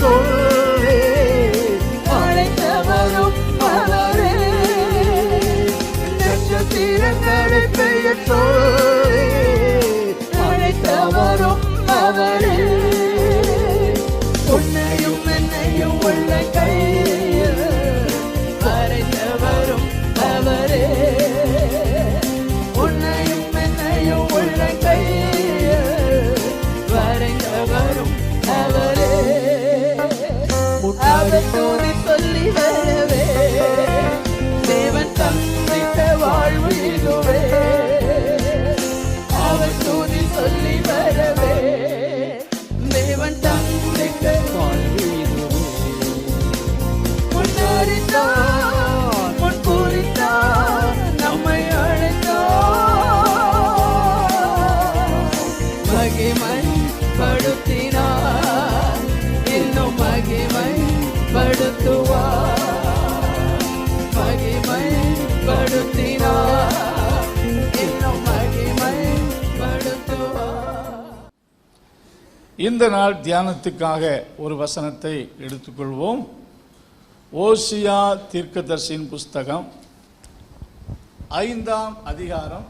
கொள்வே அழைத்தவரும் அவரே. நட்சத்திரங்களை பெயர் சொல்வே அழைத்தவரும் அவரே. உன்னையும் என்னையும் உள்ள கையில் இந்த நாள் தியானத்துக்காக ஒரு வசனத்தை எடுத்துக்கொள்வோம். ஓசியா தீர்க்கதர்சியின் புஸ்தகம் ஐந்தாம் அதிகாரம்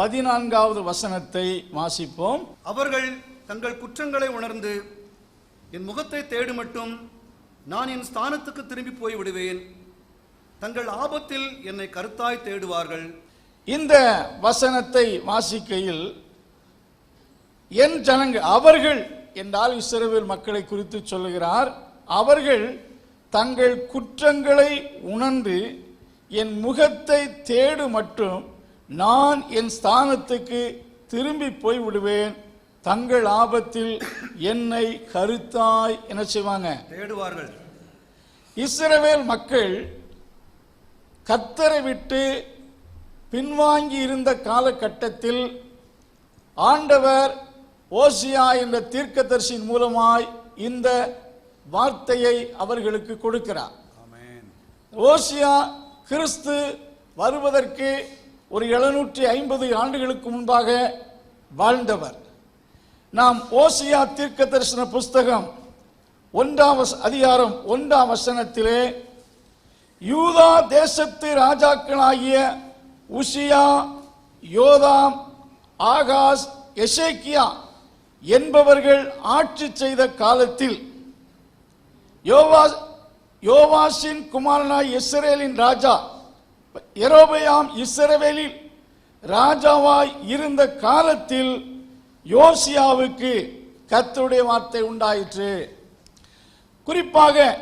பதினான்காவது வசனத்தை வாசிப்போம். அவர்கள் தங்கள் குற்றங்களை உணர்ந்து என் முகத்தை தேடு மட்டும் நான் என் ஸ்தானத்துக்கு திரும்பி போய் விடுவேன் தங்கள் ஆபத்தில் என்னை கருத்தாய் தேடுவார்கள். இந்த வசனத்தை வாசிக்கையில் என் ஜனங்க அவர்கள் என்றால் இஸ்ரவேல் மக்களை குறித்து சொல்லுகிறார் அவர்கள் தங்கள் குற்றங்களை உணர்ந்து என் முகத்தை தேடு மட்டும் நான் என் ஸ்தானத்துக்கு திரும்பி போய் விடுவேன் தங்கள் ஆபத்தில் என்னை கருத்தாய் என்ன செய்வாங்க? தேடுவார்கள். இஸ்ரவேல் மக்கள் கத்தரை விட்டு பின்வாங்கி இருந்த காலகட்டத்தில் ஆண்டவர் ஓசியா என்ற தீர்க்கதரிசியின் மூலமாய் இந்த வார்த்தையை அவர்களுக்கு கொடுக்கிறார். ஓசியா கிறிஸ்து வருவதற்கு ஒரு எழுநூற்றி ஐம்பது ஆண்டுகளுக்கு முன்பாக வாழ்ந்தவர். நாம் ஓசியா தீர்க்க தரிசன புஸ்தகம் ஒன்றாம் அதிகாரம் ஒன்றாம் வசனத்திலே யூதா தேசத்து ராஜாக்களாகிய உசியா யோதாம் ஆகாஸ் எசேக்கியா என்பவர்கள் ஆட்சி செய்த காலத்தில் யோவா யோவாஷின் குமாரனாய் இஸ்ரேலின் ராஜா எரோபயாம் இஸ்ரவேலில் ராஜாவாய் இருந்த காலத்தில் யோசியாவுக்கு கத்துடைய வார்த்தை உண்டாயிற்று. குறிப்பாக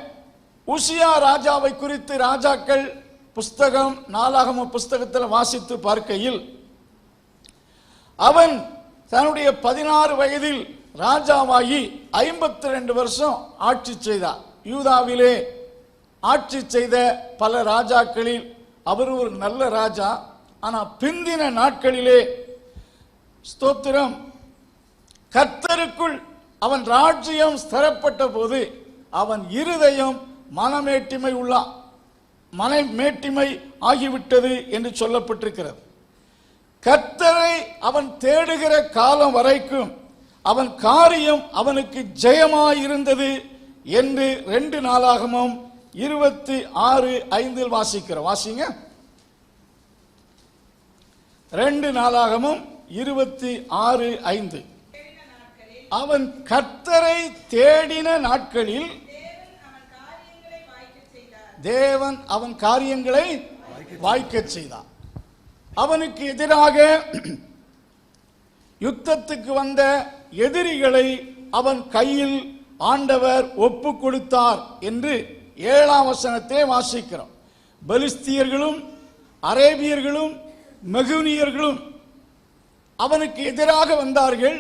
உசியா ராஜாவை குறித்து ராஜாக்கள் புஸ்தகம் நாலாகம புஸ்தகத்தில் வாசித்து பார்க்கையில் அவன் தன்னுடைய பதினாறு வயதில் ராஜாவாகி ஐம்பத்தி ரெண்டு வருஷம் ஆட்சி செய்தார். யூதாவிலே ஆட்சி செய்த பல ராஜாக்களில் அவர் ஒரு நல்ல ராஜா. ஆனால் பிந்தின நாட்களிலே ஸ்தோத்திரம் கர்த்தருக்குள் அவன் ராஜ்யம் ஸ்திரப்பட்ட போது அவன் இருதயம் மனமேட்டிமை உள்ளா மன மேட்டிமை ஆகிவிட்டது என்று சொல்லப்பட்டிருக்கிறது. கத்தரை அவன் தேடுகிற காலம் வரைக்கும் அவன் காரியம் அவனுக்கு ஜெயமாயிருந்தது என்று ரெண்டு நாளாகமும் இருபத்தி ஆறு ஐந்தில் வாசிக்கிறோம். வாசிங்க. ரெண்டு நாளாகமும் இருபத்தி ஆறு ஐந்து. அவன் கர்த்தரை தேடின நாட்களில் தேவன் அவன் காரியங்களை வாய்க்கச் செய்தான் அவனுக்கு எதிராக யுத்தத்துக்கு வந்த எதிரிகளை அவன் கையில் ஆண்டவர் ஒப்பு கொடுத்தார் என்று ஏழாம் வசனத்தை வாசிக்கிறோம். பலிஸ்தியர்களும் அரேபியர்களும் மெகுனியர்களும் அவனுக்கு எதிராக வந்தார்கள்.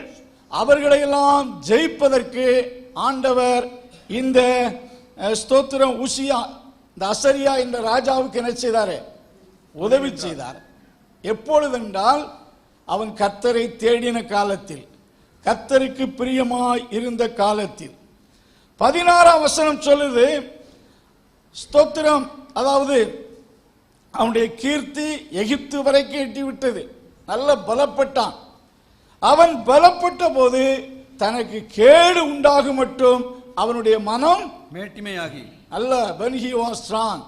அவர்களையெல்லாம் ஜெயிப்பதற்கு ஆண்டவர் இந்த ஸ்தோத்திரம் உசியா இந்த அசரியா என்ற ராஜாவுக்கு என்ன செய்தார்? உதவி செய்தார். எப்பொழுதென்றால் அவன் கர்த்தரை தேடின காலத்தில் கர்த்தருக்கு பிரியமாய் இருந்த காலத்தில். பதினாறாம் வசனம் சொல்லுது ஸ்தோத்திரம் அதாவது அவனுடைய கீர்த்தி எகிப்து வரைக்கும் எட்டி விட்டது நல்ல பலப்பட்டான். அவன் பலப்பட்ட போது தனக்கு கேடு உண்டாகும் மட்டும் அவனுடைய மனம் மேட்டிமையாகி. அல்ல when he was strong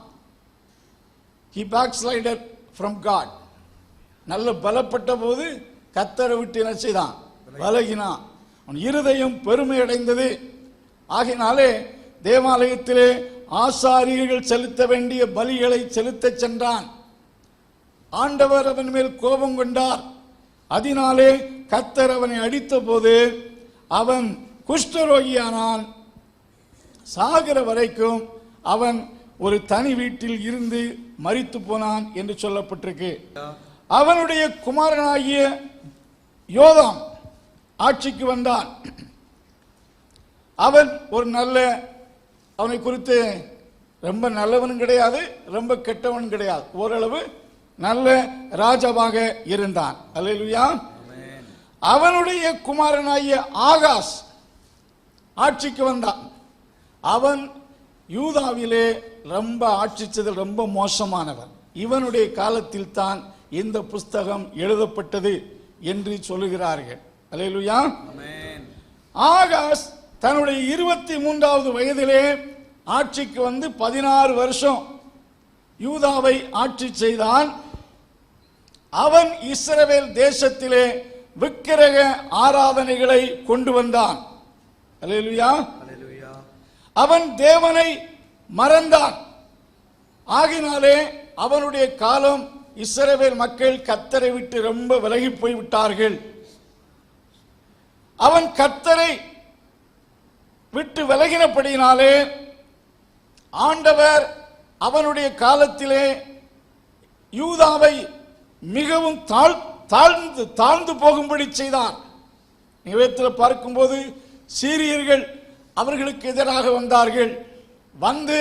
he backslided from god. நல்ல பலப்பட்ட போது கத்தரை விட்டு என்ன செய்தான்? அவன் இருதயம் பெருமை அடைந்தது. ஆகினாலே தேவாலயத்திலே ஆசாரியர்கள் செலுத்த வேண்டிய பலிகளை செலுத்தச் சென்றான். ஆண்டவர் அவன் மேல் கோபம் கொண்டார். அதனாலே கத்தர் அவனை அடித்த போது அவன் குஷ்டரோகியானான் சாகிற வரைக்கும் அவன் ஒரு தனி வீட்டில் இருந்து மறித்து போனான் என்று சொல்லப்பட்டிருக்கு. அவனுடைய குமாரனாகிய யோதாம் ஆட்சிக்கு வந்தான். அவன் ஒரு நல்ல அவனை குறித்து ரொம்ப நல்லவனும் கிடையாது ரொம்ப கெட்டவனும் கிடையாது. ஓரளவு நல்ல ராஜாவாக இருந்தான். அல்லா அவனுடைய குமாரனாகிய ஆகாஷ் ஆட்சிக்கு வந்தான். அவன் யூதாவிலே ரொம்ப ஆட்சிச்சதில் ரொம்ப மோசமானவன். இவனுடைய காலத்தில் தான் இந்த புஸ்தகம் எழுதப்பட்டது என்று சொல்லுகிறார்கள். அல்லேலூயா. ஆமென். ஆகாஸ் தன்னுடைய இருபத்தி மூன்றாவது வயதிலே ஆட்சிக்கு வந்து பதினாறு வருஷம் யூதாவை ஆட்சி செய்தான். அவன் இஸ்ரவேல் தேசத்திலே விக்கிரக ஆராதனைகளை கொண்டு வந்தான். அல்லேலூயா. அவன் தேவனை மறந்தான். ஆகினாலே அவனுடைய காலம் இஸ்ரவேல் மக்கள் கத்தரை விட்டு ரொம்ப விலகி போய் விட்டார்கள் அவன் கத்தரை விட்டு விலகினபடியினாலே ஆண்டவர் அவனுடைய காலத்திலே யூதாவை மிகவும் தாழ் தாழ்ந்து தாழ்ந்து போகும்படி செய்தான். நிவேத்தில் பார்க்கும்போது சீரியர்கள் அவர்களுக்கு எதிராக வந்தார்கள். வந்து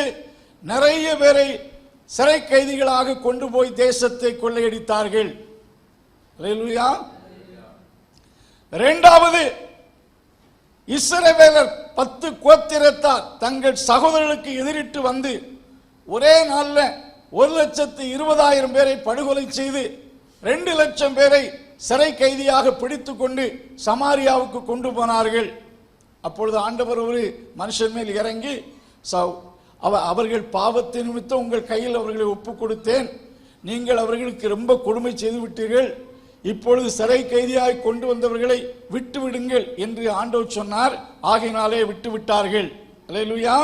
நிறைய பேரை சிறை கைதிகளாக கொண்டு போய் தேசத்தை கொள்ளையடித்தார்கள். இரண்டாவது இஸ்ரவேலர் பத்து கோத்திரத்தார் தங்கள் சகோதரர்களுக்கு எதிரிட்டு வந்து ஒரே நாளில் ஒரு லட்சத்து இருபதாயிரம் பேரை படுகொலை செய்து ரெண்டு லட்சம் பேரை சிறை கைதியாக பிடித்து கொண்டு சமாரியாவுக்கு கொண்டு போனார்கள். அப்பொழுது ஆண்டவர் ஒரு மனுஷன் மேல் இறங்கி அவ- அவர்கள் பாவத்தின் நிமித்தம் உங்கள் கையில் அவர்களை ஒப்பு கொடுத்தேன் நீங்கள் அவர்களுக்கு ரொம்ப கொடுமை செய்து விட்டீர்கள் இப்பொழுது சிறை கைதியாய் கொண்டு வந்தவர்களை விட்டு விடுங்கள் என்று ஆண்டவர் சொன்னார். ஆகையினாலே விட்டு விட்டார்கள் அல்லேலூயா.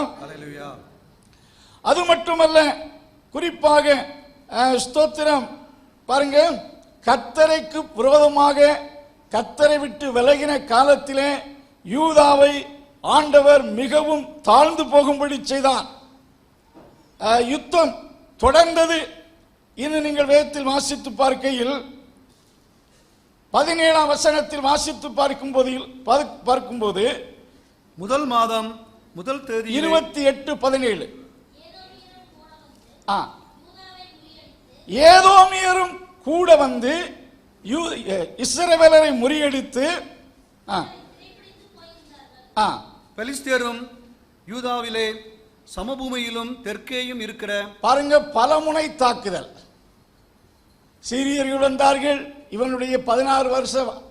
அது மட்டுமல்ல குறிப்பாக ஸ்தோத்திரம். பாருங்க கத்தரைக்கு விரோதமாக கத்தரை விட்டு விலகின காலத்திலே யூதாவை ஆண்டவர் மிகவும் தாழ்ந்து போகும்படி செய்தான். யுத்தம் தொடர்ந்தது. இன்னும் நீங்கள் வேதத்தில் வாசித்து பார்க்கையில் பதினேழாம் வசனத்தில் வாசித்து பார்க்கும்போது பார்க்கும்போது முதல் மாதம் முதல் தேதி இருபத்தி எட்டு பதினேழு. ஆ. ஏதோமியரும் கூட வந்து யூ- இஸ்ரவேலரை முறியடித்து ஆ. ஆ. பெலிஸ்தியரும் யூதாவிலே சமபூமியிலும் தெற்கேயும் இருக்கிற பாருங்க பலமுனை தாக்குதல். சீரியர்கள் வந்தார்கள். இவனுடைய பதினாறு வருஷ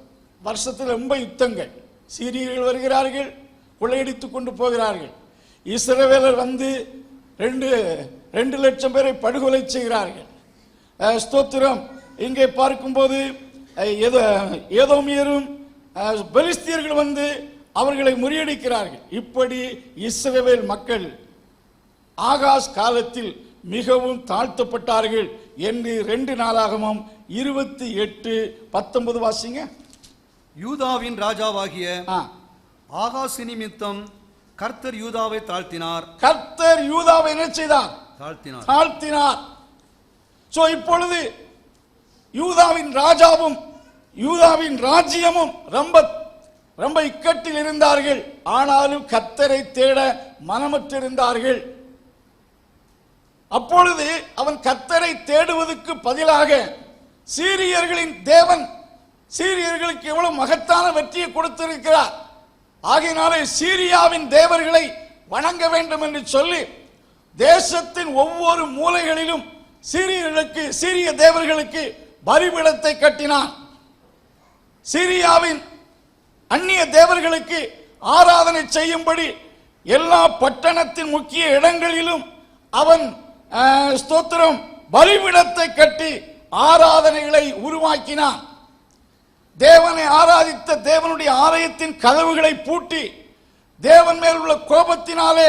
வருஷத்தில் ரொம்ப யுத்தங்கள். சீரியர்கள் வருகிறார்கள் கொள்ளையடித்து கொண்டு போகிறார்கள். இஸ்ரவேலர் வந்து ரெண்டு ரெண்டு லட்சம் பேரை படுகொலை செய்கிறார்கள். ஸ்தோத்திரம். இங்கே பார்க்கும்போது ஏதோ- ஏதோமியரும் பெலிஸ்தியர்கள் வந்து அவர்களை முறியடிக்கிறார்கள். இப்படி இஸ்ரவேல் மக்கள் ஆகாஷ் காலத்தில் மிகவும் தாழ்த்தப்பட்டார்கள். என்று ரெண்டு நாளாகமும் இருபத்தி எட்டு பத்தொன்பது வாசிங்க. யூதாவின் ராஜாவாகிய ஆ. ஆகாசி நிமித்தம் கர்த்தர் யூதாவை தாழ்த்தினார். கர்த்தர் யூதாவை என்ன செய்தார்? தாழ்த்தினார். தாழ்த்தினார். சோ இப்பொழுது யூதாவின் ராஜாவும் யூதாவின் ராஜ்யமும் ரொம்ப ரொம்ப இக்கட்டில் இருந்தார்கள். ஆனாலும் கர்த்தரை தேட மனமற்றிருந்தார்கள். அப்பொழுது அவன் கத்தரை தேடுவதற்கு பதிலாக சீரியர்களின் தேவன் சீரியர்களுக்கு எவ்வளவு மகத்தான வெற்றியை கொடுத்திருக்கிறார். ஆகையினாலே சீரியாவின் தேவர்களை வணங்க வேண்டும் என்று சொல்லி தேசத்தின் ஒவ்வொரு மூலைகளிலும் சீரியர்களுக்கு சீரிய தேவர்களுக்கு பலிபீடத்தை கட்டினான். சீரியாவின் அந்நிய தேவர்களுக்கு ஆராதனை செய்யும்படி எல்லா பட்டணத்தின் முக்கிய இடங்களிலும் அவன் ஸ்தோத்திரம். பலிபீடத்தை கட்டி ஆராதனைகளை உருவாக்கினான். தேவனை ஆராதித்த தேவனுடைய ஆலயத்தின் கதவுகளை பூட்டி தேவன் மேல் உள்ள கோபத்தினாலே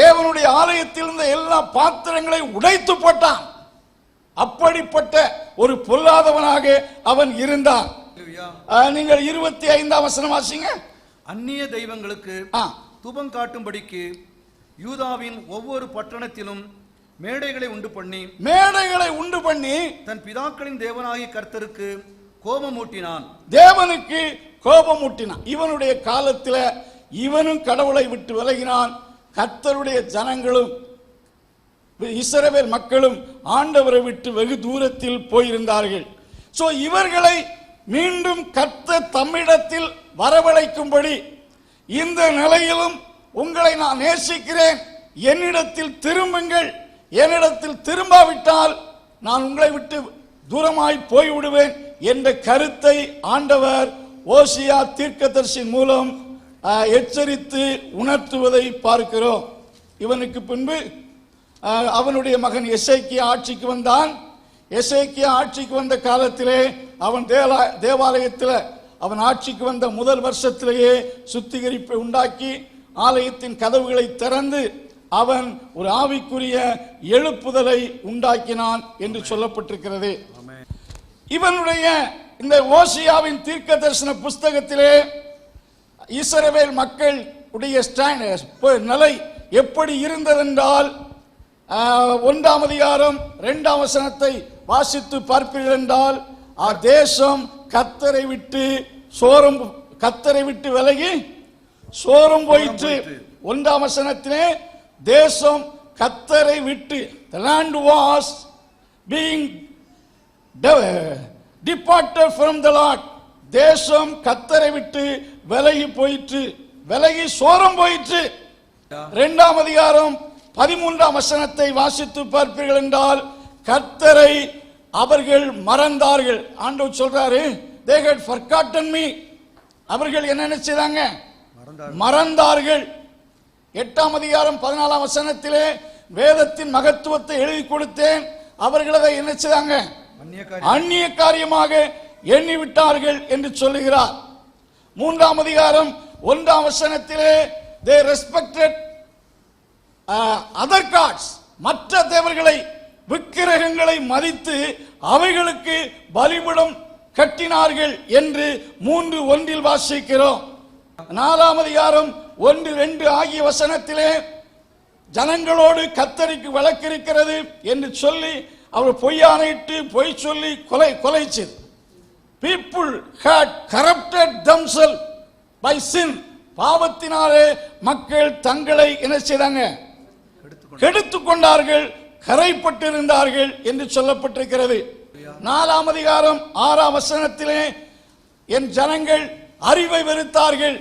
தேவனுடைய ஆலயத்தில் இருந்த எல்லா பாத்திரங்களை உடைத்து போட்டான். அப்படிப்பட்ட ஒரு பொல்லாதவனாக அவன் இருந்தான். நீங்கள் இருபத்தி ஐந்தாம் வசனம் வாசிங்க. அந்நிய தெய்வங்களுக்கு தூபம் காட்டும்படிக்கு யூதாவின் ஒவ்வொரு பட்டணத்திலும் மேடைகளை உண்டு பண்ணி மேடைகளை உண்டு பண்ணி தன் பிதாக்களின் தேவனாகிய கர்த்தருக்கு கோபமூட்டினான். தேவனுக்கு கோபம் ஊட்டினான் இவனுடைய காலத்தில் இவனும் கடவுளை விட்டு விலகினான். கர்த்தருடைய ஜனங்களும் இஸ்ரவேல் மக்களும் ஆண்டவரை விட்டு வெகு தூரத்தில் போயிருந்தார்கள். சோ இவர்களை மீண்டும் கர்த்தர் தம்மிடத்தில் வரவழைக்கும்படி இந்த நிலையிலும் உங்களை நான் நேசிக்கிறேன். என்னிடத்தில் திரும்புங்கள். என்னிடத்தில் திரும்பாவிட்டால் நான் உங்களை விட்டு தூரமாய் போய்விடுவேன் என்ற கருத்தை ஆண்டவர் ஓசியா தீர்க்கதரிசியின் மூலம் எச்சரித்து உணர்த்துவதை பார்க்கிறோம். இவனுக்கு பின்பு அவனுடைய மகன் எசைக்கிய ஆட்சிக்கு வந்தான். எசைக்கிய ஆட்சிக்கு வந்த காலத்திலே அவன் தேவா தேவாலயத்தில் அவன் ஆட்சிக்கு வந்த முதல் வருஷத்திலேயே சுத்திகரிப்பை உண்டாக்கி ஆலயத்தின் கதவுகளை திறந்து அவன் ஒரு ஆவிக்குரிய எழுப்புதலை உண்டாக்கினான் என்று சொல்லப்பட்டிருக்கிறது. இவனுடைய இந்த ஓசியாவின் தீர்க்க தரிசன புஸ்தகத்திலே இஸ்ரவேல் மக்கள் உடைய நிலை எப்படி இருந்ததென்றால் ஒன்றாம் அதிகாரம் இரண்டாம் வசனத்தை வாசித்து பார்ப்பீர்கள் என்றால் ஆ தேசம் கத்தரை விட்டு சோரம் கத்தரை விட்டு விலகி சோரம் போயிற்று. ஒன்றாம் வசனத்திலே தேசம் கத்தரை விட்டு the land was being departed from the Lord தேசம் கத்தரை விட்டு விலகி போயிற்று. விலகி சோரம் போயிற்று. இரண்டாம் அதிகாரம் பதிமூன்றாம் வசனத்தை வாசித்து பார்ப்பீர்கள் என்றால் கர்த்தரை அவர்கள் மறந்தார்கள். ஆண்டவர் சொல்றாரு they had forgotten me. அவர்கள் என்ன நினைச்சாங்க? மறந்தார்கள். எட்டாம் அதிகாரம் பதினாலாம் வசனத்திலே வேதத்தின் மகத்துவத்தை எழுதி கொடுத்தேன். அவர்கள் அதை என்ன செய்தாங்க? அந்நிய காரியமாக எண்ணி விட்டார்கள் என்று சொல்லுகிறார். மூன்றாம் அதிகாரம் ஒன்றாம் வசனத்திலே தே ரெஸ்பெக்டட் அதர் காட்ஸ் மற்ற தேவர்களை விக்கிரகங்களை மதித்து அவைகளுக்கு பலிபடம் கட்டினார்கள் என்று மூன்று ஒன்றில் வாசிக்கிறோம். நாலாம் அதிகாரம் ஒன்று ரெண்டு ஆகிய வசனத்திலே ஜனங்களோடு கத்தரிக்கு வழக்கிருக்கிறது என்று சொல்லி அவர் பொய்யானையிட்டு பொய் சொல்லி கொலை கொலை செய்து. People had corrupted themselves by sin பாவத்தினாலே மக்கள் தங்களை என்ன செய்தாங்க? கெடுத்து கொண்டார்கள் கரைப்பட்டிருந்தார்கள் என்று சொல்லப்பட்டிருக்கிறது. நாலாம் அதிகாரம் ஆறாம் வசனத்திலே என் ஜனங்கள் அறிவை வெறுத்தார்கள்.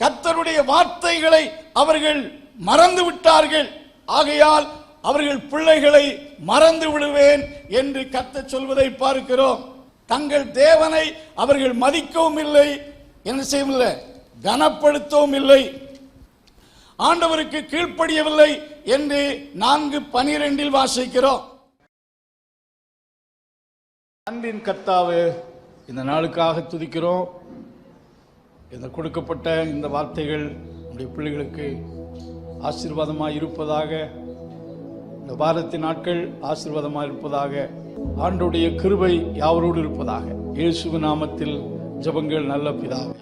கர்த்தருடைய வார்த்தைகளை அவர்கள் மறந்து விட்டார்கள் ஆகையால் அவர்கள் பிள்ளைகளை மறந்து விடுவேன் என்று கத்த சொல்வதை பார்க்கிறோம். தங்கள் தேவனை அவர்கள் மதிக்கவும் இல்லை. என்ன செய்யவில்லை கனப்படுத்தவும் இல்லை. ஆண்டவருக்கு கீழ்ப்படியவில்லை என்று நான்கு பனிரெண்டில் வாசிக்கிறோம். அன்பின் கர்த்தாவே இந்த நாளுக்காக துதிக்கிறோம். இந்த கொடுக்கப்பட்ட இந்த வார்த்தைகள் நம்முடைய பிள்ளைகளுக்கு ஆசீர்வாதமாக இருப்பதாக இந்த வாரத்தின் நாட்கள் ஆசீர்வாதமாக இருப்பதாக ஆண்டுடைய கிருபை யாவரோடு இருப்பதாக. இயேசு நாமத்தில் ஜெபங்கள் நல்ல பிதாவே.